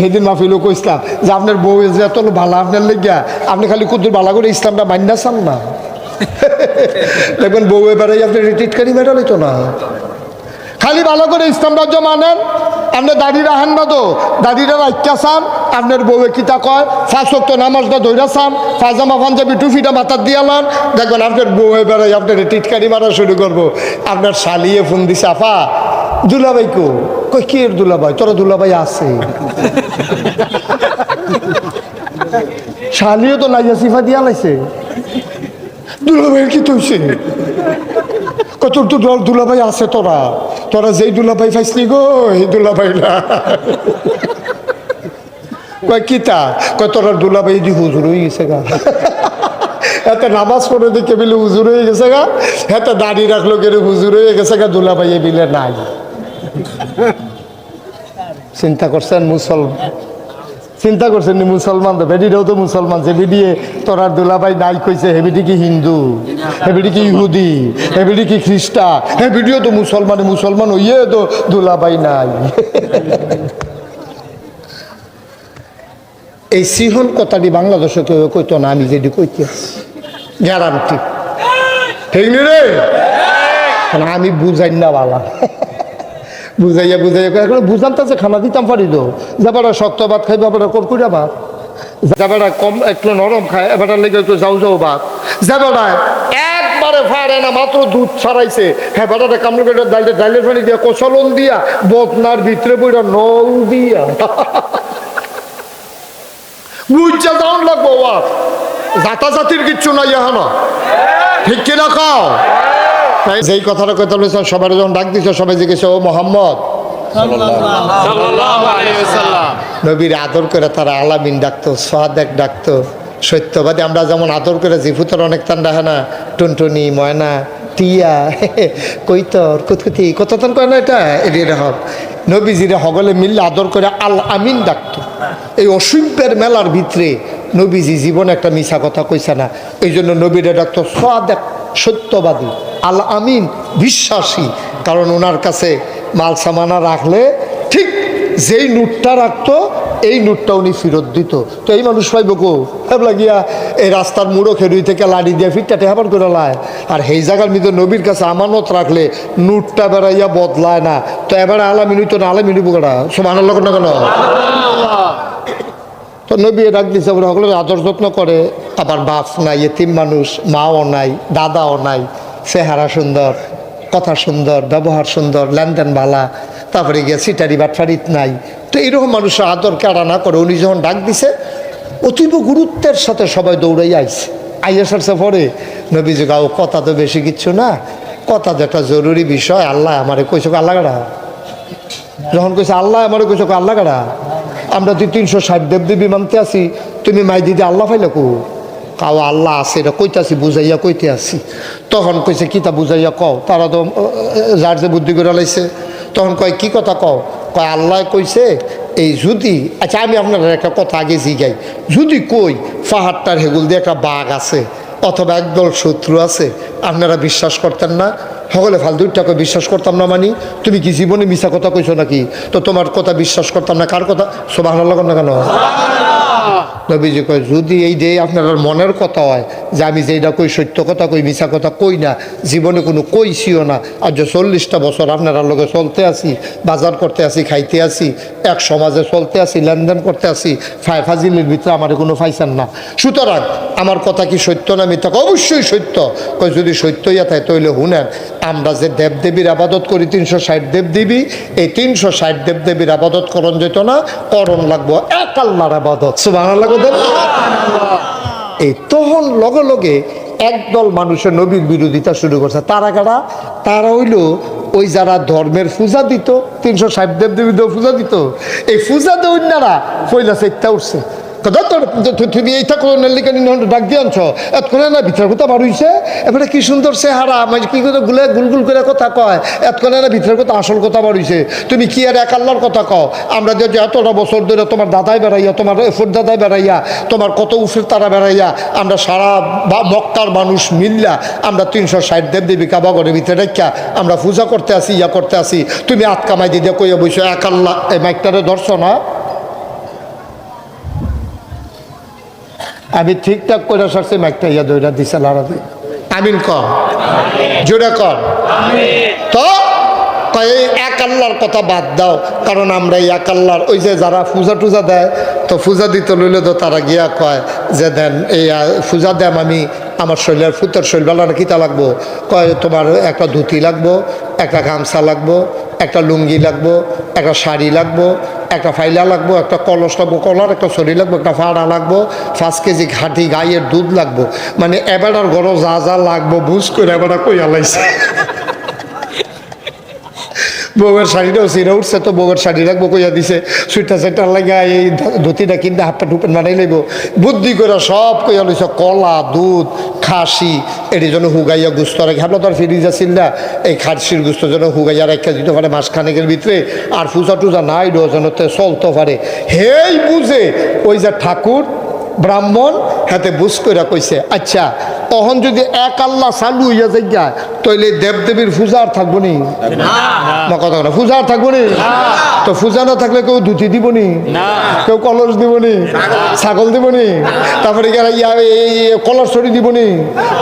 সেদিন মাহফিলও কইসলাম যে আপনার বউ যে এত ভালো আপনার লেগিয়া আপনি খালি কুদ্দুর ভালো করে ইসলামটা মান্যা চান না। দেখবেন বউ এবারে আপনি রিটিট করি মেটা লইতো না। খালি ভালো করে ইসলাম রাজ্য মানেন আপনি দাড়ি রাখেন না তো দাড়িটা রাখা চান আপনার বউয়ে কিতা কয় ফাঁসক তো নামাজটা ধৈরা চান পাজামা পাঞ্জাবি টুফিটা মাথার দিয়ে লান দেখবেন আপনার বউ বেড়াই আপনার টিটকারি মারা শুরু করব। আপনার শালিয়ে ফোন দিছে আফা দুলাভাই কো কই কি এর দুলাভাই? তোরা দুলাভাই আছে। শালিও তো নাইয়া সিফা দিয়া লাইছে। দুলাভাইয়ের কি তৈছে? কত তো দল দুলাভাই আছে তোরা। তোরা যেই দুলাভাই পাইসনি গো এই দুলাভাই না। কয় কিতা? কয় তোরা দুলাভাই দি হুজুর হয়ে গেছে গা। এতে নামাজ পড়ে দেখে বিলে হুজুর হয়ে গেছে গা। এতে দাড়ি রাখল কেন হুজুর হয়ে গেছে গা দুলাভাই এ বিলে নাই। চিন্তা করছেন মুসলমান? চিন্তা করছেন নি মুসলমান? তো বেডিটাও তো মুসলমান। যে বিডিয়ে তোরার দুলাভাই নাই কইছে হেবিটি কি হিন্দু? হেবিটি কি ইহুদি? হেবিটি কি খ্রিস্টা হেবিটিও তো মুসলমান মুসলমান হইয়ে তো দুলাভাই নাই। এই সিহন কথাটি বাংলাদেশে কেউ কইতো না আমি যেটি কইতে গ্যারান্টি। ঠিক নি রে? আমি বুঝাই না বালা। বুঝাইয়া বুঝাইয়া এখন বুঝাম তো খানা দিতাম পারি তো যাবারা শক্ত ভাত খাই বাবারা করকুড়া ভাত। যাবারা কম একটু নরম খায় এবারটা লেগে একটু যাও যাও ভাত। যাবারা একবারে ফারে না, মাত্র দুধ ছাড়াইছে। হ্যাঁ বাটাটা কামড়ে করে ডাইলে ডাইলের পানি দিয়া, কচলন দিয়া, বদনার ভিতরে বইটা নৌ দিয়া। বুঝছা দাউন লাগবো ওয়া জাতা জাতির কিচ্ছু নাই এখনও ঠিক কিনা খাও তাই যেই কথাটা কথা বলেছ সবাই যখন ডাক দিছ সবাই জিজ্ঞেস ও মোহাম্মদ? নবীর আদর করে তারা আলামিন ডাকতো সোহাদেক ডাকতো সত্যবাদী। আমরা যেমন আদর করে জিফুতর অনেক তান ডাকে না টুনটুনি ময়না টিয়া কৈতর কুতকুতি কতক্ষণ কয় না এটা? এটি হক। নবীজিরে হগলে মিললে আদর করে আল আমিন ডাকতো। এই অসভ্যের মেলার ভিতরে নবীজি জীবনে একটা মিশা কথা কইছে না। এই জন্য নবীরে ডাকতো সোয়াদেক সত্যবাদী। আল আমিন বিশ্বাসী, কারণ ওনার কাছে মাল সামানা রাখলে ঠিক যেই নোটটা রাখতো, এই নোটটা উনি ফেরত দিত। তো এই মানুষ পাইব কো? হেবলা গিয়া এই রাস্তার মুড়ো খেরুই থেকে লাড়ি দিয়ে ফিরটা টেহাবার করে লায়। আর সেই জায়গার মধ্যে নবীর কাছে আমানত রাখলে নোটটা বেড়াইয়া বদলায় না। তো এবার আলামিনুই তো না আলামিনু বোকাটা আনার লোক না কেন? তো নবী এ ডাক দিছে সকলের আদর যত্ন করে। আবার বাপ নাই, এতিম মানুষ, মাও নাই, দাদাও নাই। চেহারা সুন্দর, কথা সুন্দর, ব্যবহার সুন্দর লেনদেন ভালা তারপরে গিয়ে সিটারি বাটফারিত নাই। তো এইরকম মানুষের আদর কেড়া না করে, উনি যখন ডাক দিছে, অতীব গুরুত্বের সাথে সবাই দৌড়াই আইছে। আইয়া সারছে পরে, নবীজি গাও কথা তো বেশি কিচ্ছু না, কথা তো একটা জরুরি বিষয়, আল্লাহ আমারে কইছে আল্লাহ গাড়া যখন কইছে, আল্লাহ আমার কইছে আল্লাহ কারা আমরা তুই তিনশো ষাট দেব দেবী মানতে আসি তুমি মাই দিদি আল্লাহ পাইলে কো? কাও আল্লাহ আছে এটা কইতে আসি বুঝাইয়া কইতে আসি তখন কইছে কিতা বুঝাইয়া কও? তারা তো যার যে বুদ্ধি করে লাইছে। তখন কয়, কি কথা কও? কয়, আল্লাহ কইছে, এই যদি আচ্ছা আমি আপনার একটা কথা আগে জিগাই। যদি কই পাহাড়টার হেগুল দিয়ে একটা বাঘ আছে, অথবা একদল শত্রু আছে, আপনারা বিশ্বাস করতেন না? সকলে ফালতু টাকা বিশ্বাস করতাম না মানি? তুমি কি জীবনে মিশা কথা কইছো নাকি? তো তোমার কথা বিশ্বাস করতাম না। কার কথা? সব ভালো না কেন? নবীজি কয়, যদি এই যে আপনার মনের কথা হয় যে আমি যেটা কই, সত্য কথা কই, মিছা কথা কই না, জীবনে কোনো কইছিও না যে চল্লিশটা বছর আপনার লগে চলতে আসি বাজার করতে আসি খাইতে আসি এক সমাজে চলতে আসি লেনদেন করতে আসি ফাই ফাজিলের ভিতরে আমার কোনো ফাইসান না। সুতরাং আমার কথা কি সত্য না মিথ্যা? অবশ্যই সত্য। কই যদি সত্য ইয়া থাকে তৈলে শুনেন আমরা যে দেবদেবীর আবাদত করি তিনশো ষাট দেবদেবী এই তিনশো ষাট দেবদেবীর আবাদত করণ যেত না করণ লাগবো এক আল্লাহর আবাদত। সুবাহ এই তখন লগে লগে একদল মানুষের নবীর বিরোধিতা শুরু করছে। তারা কারা? তারা হইল ওই যারা ধর্মের পূজা দিত তিনশো ষাট দেব দেবীদের পূজা দিত। এই পূজা দৈন্যারা পয়লা সেটটা উঠছে। তুমি এইটা কোনো নেলিকা নিয়ে ডাক দিয়ে আনছ। এতক্ষণে না ভিতরের কথা বার হইছে এবারে কি সুন্দর চেহারা মানে কি করে গুলে গুলগুল করে কথা কয়। এতক্ষণে না ভিতরের কথা আসল কথা বার হইছে তুমি কি আর এক আল্লাহর কথা কও? আমরা যে এতটা বছর ধরে তোমার দাদাই বেড়াইয়া তোমার এফর দাদাই বেড়াইয়া তোমার কত উফের তারা বেড়াইয়া, আমরা সারা মক্কার মানুষ মিল্লা, আমরা তিনশো ষাট দেব দেবী কাবাগরের ভিতরে রেখা আমরা পূজা করতে আসি, ইয়া করতে আসি। তুমি আত কামাই দিয়ে কইয়া বইছো, এক আল্লাহ, এই মাইকটারে ধরছো না? আমি ঠিকঠাক করে সারছি একটা ইয়া দইরা দিছে লড়াতে আমিন কর জোরে কর তো এই এক আল্লাহর কথা বাদ দাও, কারণ আমরা এই এক আল্লাহর, ওই যে যারা পূজা টুজা দেয়, তো পূজা দিতে লইলে তো তারা গিয়া কয় যে, দেন, এই পূজা দেম আমি, আমার শরীরের ফুতের শরীর বেলা কিতা লাগবো? কয়, তোমার একটা ধুতি লাগবো, একটা গামছা লাগবো একটা লুঙ্গি লাগবো, একটা শাড়ি লাগবো, একটা ফাইলা লাগবো, একটা কলস লাগবো, কলার একটা শরীর লাগবো, একটা ফাড়া লাগবো, পাঁচ কেজি ঘাটি গাইয়ের দুধ লাগবো। মানে এবারার গরো যা যা লাগবো, বুঝ করে এবার কই আলাইছে বউয়ের শাড়িটাও সিরে উঠছে তো, বউয়ের শাড়ি রাখব কইয়া দিছে। সুইটা সেটার লাগা এই ধুতিটা কিনতে হাফ প্যান্ট হুপেন বানাই লইব। বুদ্ধি করে সব কইয়া লইছে, কলা, দুধ, খাসি এটি যেন হুগাইয়া গুস্ত রাখি আপনার তো আর ফিরিজ আছিল না। এই খারসির গুস্ত যেন হুগাইয়া রেখে দিতে পারে মাসখানেকের ভিতরে। আর ফুজা টুজা নাই ডো যেন তে চলতে পারে। হেই বুঝে, ওই যে ঠাকুর ব্রাহ্মণ, হাতে বুঝ করে কইছে আচ্ছা তখন যদি এক আল্লাহ চালু হইয়া যাইয়া তইলে দেবদেবীর পূজা আর থাকব নি। না। কথা না থাকব নি? তো পূজা না থাকলে কেউ ধুতি দিব নি? কেউ কলস দিব নি? ছাগল দিব নি? তারপরে ইয়া এই কলস ছড়ি দিব নি?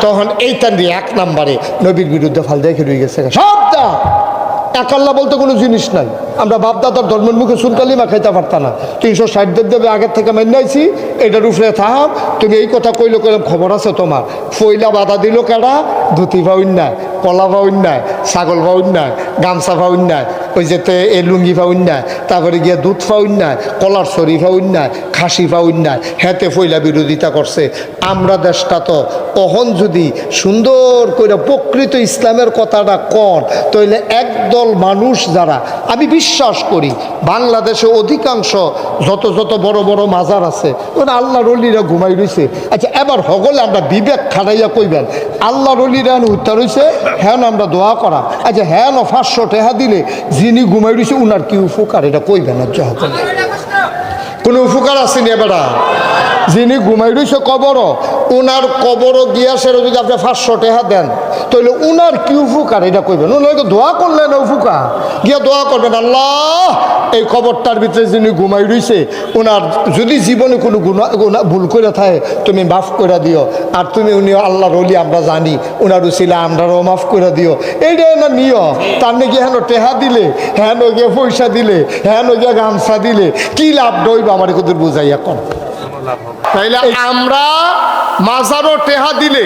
তখন এইটা দিয়ে এক নাম্বারে নবীর বিরুদ্ধে ফাল দেখে রয়ে গেছে। সব দা এক আল্লাহ বলতে কোনো জিনিস নাই। আমরা বাপদাদার ধর্মের মুখে সুনকালিমা খাইতে পারতাম না। তিনশো ষাট দেব দেবে আগের থেকে মান্যাইছি এটার উপরে থাম তুমি এই কথা কইলো, কইলাম, খবর আছে তোমার। ফইলা বাধা দিল কেডা? ধুতি ভাউন নাই, কলা ভাউন নাই, ছাগল ভাউন নাই, গামছা ভাউন নাই, ওই যেতে এ লুঙ্গি ফাউন নাই, তারপরে গিয়ে দুধ ফাউন নাই, কলার ফাউন নাই, খাসি ফাউন নাই, হেতে ফইলা বিরোধিতা করছে। আমরা দেশটা তো তখন যদি সুন্দর করে প্রকৃত ইসলামের কথাটা কন তাইলে একদল মানুষ যারা, আমি বিশ্বাস করি, বাংলাদেশে অধিকাংশ যত যত বড় বড় মাজার আছে ওরা আল্লাহ রলিরা ঘুমাই রইছে। আচ্ছা এবার হগলে আমরা বিবেক খাড়াইয়া কইবেন আল্লাহ রলিরা উত্তর হইছে হ্যাঁ আমরা দোয়া করা। আচ্ছা হ্যাঁ পাঁচশো টেহা দিলে যিনি ঘুমাই রইছে, উনার কি উপকার? এটা কইবেন আর যা কোনো উপকার আসেনি এবারা। যিনি ঘুমাই রয়েছে কবর উনার কবর গিয়া সেটা যদি আপনি পাঁচশো টাকা দেন, তাহলে উনার কি উপকার? এটা কইবেন উনাকে দোয়া করলেন উপকার? গিয়া দোয়া করবেন, আল্লাহ, এই কবরটার ভিতরে যিনি ঘুমাই রয়েছে উনার যদি জীবনে কোনো গুণা গুণা- ভুল করে থাকে, তুমি মাফ করে দিও। আর তুমি উনি আল্লাহর অলি আমরা জানি। উনার উচিলে আমরাও মাফ করে দিও। এইটা না নিয়ম। তার নাকি হেন টেহা দিলে, হেন গিয়ে পয়সা দিলে, হেন গিয়ে গামছা দিলে, কি লাভ দইব আমার কুদুর বুঝাইয়া কর তাইলে আমরা মাজারও টেহা দিলে,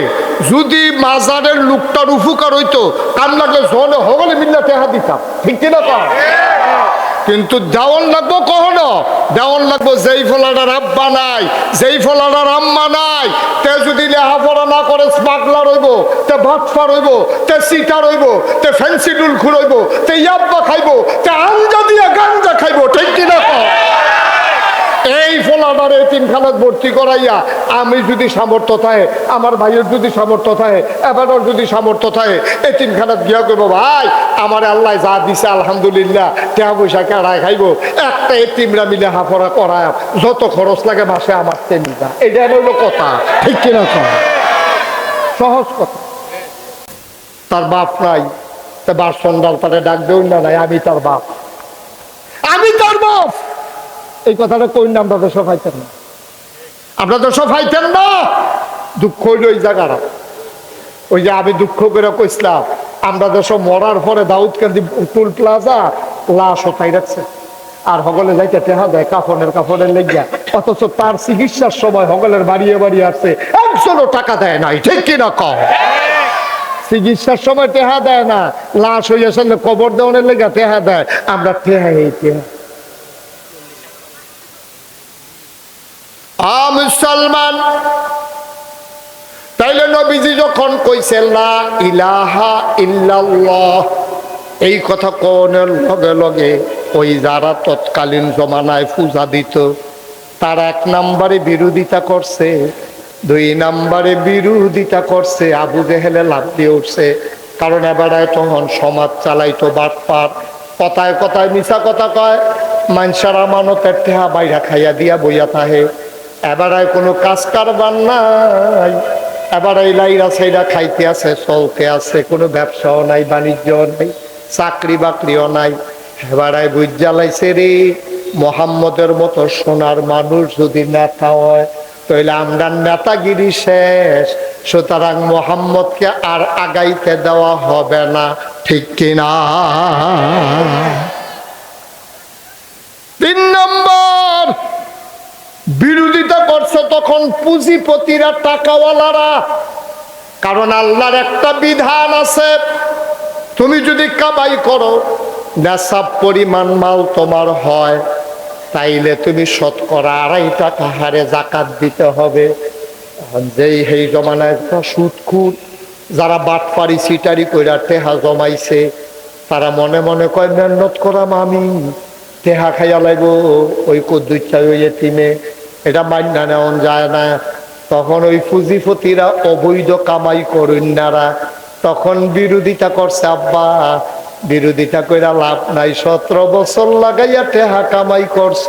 যদি মাজারের লোকটার উপকার হইতো, কান লাগলে জনে হগলে মিল্লা টেহা দিতাম। ঠিক কিনা কর কিন্তু দেওয়ান লাগবো কখনো? দেওয়ান লাগবো যেই ফলাটার আব্বা নাই, যেই ফলাটার আম্মা নাই, তে যদি লেহাপড়া না করে স্মাগলার হইব, তে ভাতফা রইব তে সিটা রইব তে ফ্যান্সি ডুল খুলইব তে ইয়াব্বা খাইব, তে আঞ্জা দিয়ে গাঞ্জা খাইব, ঠিক কিনা কর এই ফলাডারে তিনখানাত ভর্তি করাইয়া আমি যদি সামর্থ্য থাকে, আমার ভাইয়ের যদি সামর্থ্য থাকে, এবারও যদি সামর্থ্য থাকে, এই তিনখানাত গিয়া করব ভাই, আমার আল্লাহ যা দিছে, আলহামদুলিল্লাহ টাকা পয়সা কেড়ায় খাইব, একটা এই তিনরা মিলে হাফরা করায়, যত খরচ লাগে মাসে আমার তেমনি যা এটা হইল কথা। ঠিক কিনা সহজ কথা। তার বাপ নাই, তা বাপ সন্ধ্যার তারে ডাক দেউন না নাই, আমি তার বাপ। আমি তার বাপ! এই কথাটা কই না, আমরা তো সফাইতেন না। আমরা তো সফাইতেন না। দুঃখ হইল ওই জায়গাটা। ওই যে আমি দুঃখ করে কইসলাম আমরা তো সব মরার পরে দাউদ কান্দি টুল প্লাজা লাশ ওঠাই রাখছে। আর হগলে যাইতে টেহা দেয়, কাফনের কাফনের লেগিয়া। অথচ তার চিকিৎসার সময় হগলের বাড়িয়ে বাড়িয়ে আসছে, একজনও টাকা দেয় নাই, ঠিক কিনা কম চিকিৎসার সময় টেহা দেয় না, লাশ হয়ে আসলে কবর দেওয়ানের লেগে টেহা দেয়। আমরা টেহা এই টেহা। মুসলমান। তাইলে নবীজি যখন কইছে লা ইলাহা ইল্লাল্লাহ এই কথা কনের লগে লগে ওই যারা তৎকালীন জমানায় পূজা দিত, তারা এক নম্বরে বিরোধিতা করছে, দুই নম্বরে বিরোধিতা করছে, আবু জেহেলে লাভ দিয়ে উঠছে। কারণ এবারে তখন সমাজ চালাইতো বাটপার। কথায় কথায় মিশা কথা কয় মানুষের আমানতের টেহা বাইরা খাইয়া দিয়া বইয়া থাহে। এবারে কোনো কাজ কারবার নাই। এবার লাইরা সাইরা খাইতে আছে, চলতে আছে, কোনো ব্যবসাও নাই, বাণিজ্যও নাই চাকরি বাকরিও নাই। এবারে বুঝ জ্বালাইছে রে, মোহাম্মদের মতো সোনার মানুষ যদি নেতা হয় তো তইলে আমরা নেতাগিরি শেষ। সুতরাং মোহাম্মদকে আর আগাইতে দেওয়া হবে না, ঠিক কিনা? তিন নম্বর! বিরোধিতা করছে তখন পুঁজিপতিরা টাকাওয়ালারা। কারণ আল্লাহর একটা বিধান আছে, তুমি যদি কামাই করো, নেশাব পরিমাণ মাল তোমার হয়, তাইলে তুমি শতকরা আড়াই টাকা হারে জাকাত দিতে হবে। যেই সেই জমানায় সুদখুর যারা বাটপারি সিটারি কইরা টেহা জমাইছে, তারা মনে মনে কয়, মেহনত করাম আমি, টেহা খাইয়া লাগবো ওই কদ্দুচ্ছা ওই এতিমে। এটা মান্যা নেওয়া যায় না। তখন ওই পুঁজিপতিরা অবৈধ কামাই করুন্নারা তখন বিরোধিতা করছে, আব্বা, বিরোধিতা কইরা লাভ নাই। সতেরো বছর লাগাইয়া টেহা কামাই করছ।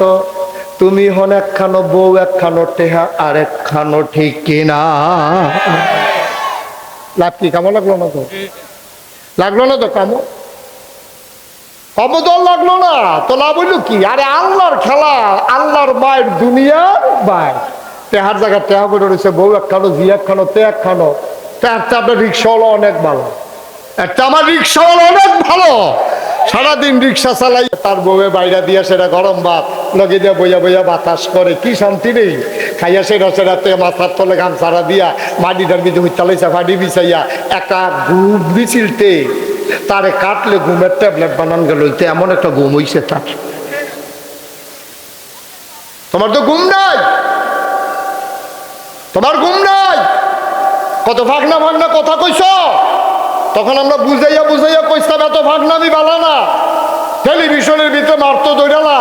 তুমি হন একখানো বউ, একখানো টেহা, আর একখানো ঠিক কিনা? লাভ কি, কামো লাগল না তো? লাগল না তো কামো? অবদল লাগল না? তো লাভ হইল কি? আরে আল্লাহর খেলা, আল্লাহর মায়ের দুনিয়ার মায়ের তেহার জায়গা তেহা করে রয়েছে, বউ একখানো জি একখানো তে একখানো তেহারটা আপনার রিক্সাওয়ালা অনেক ভালো। একটা আমার রিক্সাওয়ালা অনেক ভালো। সারাদিন রিক্সা চালাই, তার বউয়ে বাইরে দিয়া সেটা গরম ভাত, লগে দিয়া বইয়া বইয়া বাতাস করে, কি শান্তি নেই। খাইয়া সেটা সেটাতে মাথার তলে সারা দিয়া মাটিটার বিধে হইতালাইছে ফাটি বিছাইয়া একটা ঘুম মিছিলতে তারে কাটলে ঘুমের ট্যাবলেট বানান গেল এমন একটা ঘুম হইছে তার। তোমার তো ঘুম নাই। তোমার ঘুম নাই। কত ভাগনা ভাগনা কথা কইছ? তখন আমরা বুঝাইয়া বুঝাইয়া কইতাম এত ভাগনামি বালা না। টেলিভিশনের ভিতরে মারতো দৈরালা